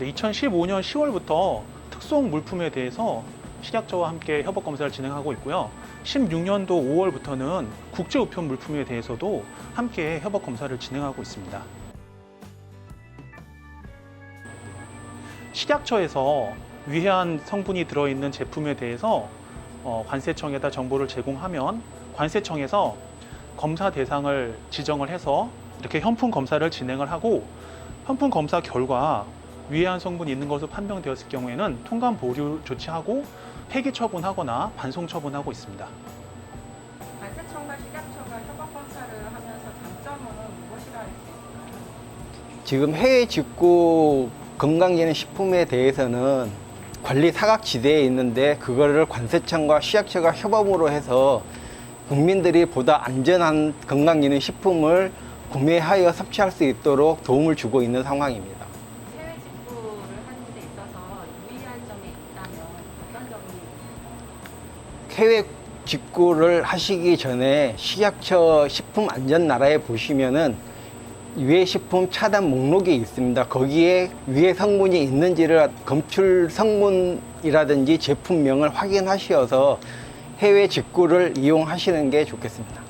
2015년 10월부터 특송 물품에 대해서 식약처와 함께 협업 검사를 진행하고 있고요. 16년도 5월부터는 국제 우편 물품에 대해서도 함께 협업 검사를 진행하고 있습니다. 식약처에서 위해한 성분이 들어있는 제품에 대해서 어, 관세청에다 정보를 제공하면 관세청에서 검사 대상을 지정을 해서 이렇게 현품 검사를 진행을 하고 현품 검사 결과 위해한 성분이 있는 것으로 판명되었을 경우에는 통관 보류 조치하고 폐기 처분하거나 반송 처분하고 있습니다. 관세청과 식약처가 협업 검사를 하면서 장점은 무엇이라 할수 있을까요? 지금 해외 직구 건강기능 식품에 대해서는 관리 사각 지대에 있는데 그거를 관세청과 식약처가 협업으로 해서 국민들이 보다 안전한 건강기능 식품을 구매하여 섭취할 수 있도록 도움을 주고 있는 상황입니다. 해외 직구를 하는 데 있어서 유의할 점이 있다면 어떤 점이 해외 직구를 하시기 전에 식약처 식품 안전 나라에 보시면은 유해 식품 차단 목록이 있습니다. 거기에 유해 성분이 있는지를 검출 성분이라든지 제품명을 확인하셔서 해외 직구를 이용하시는 게 좋겠습니다.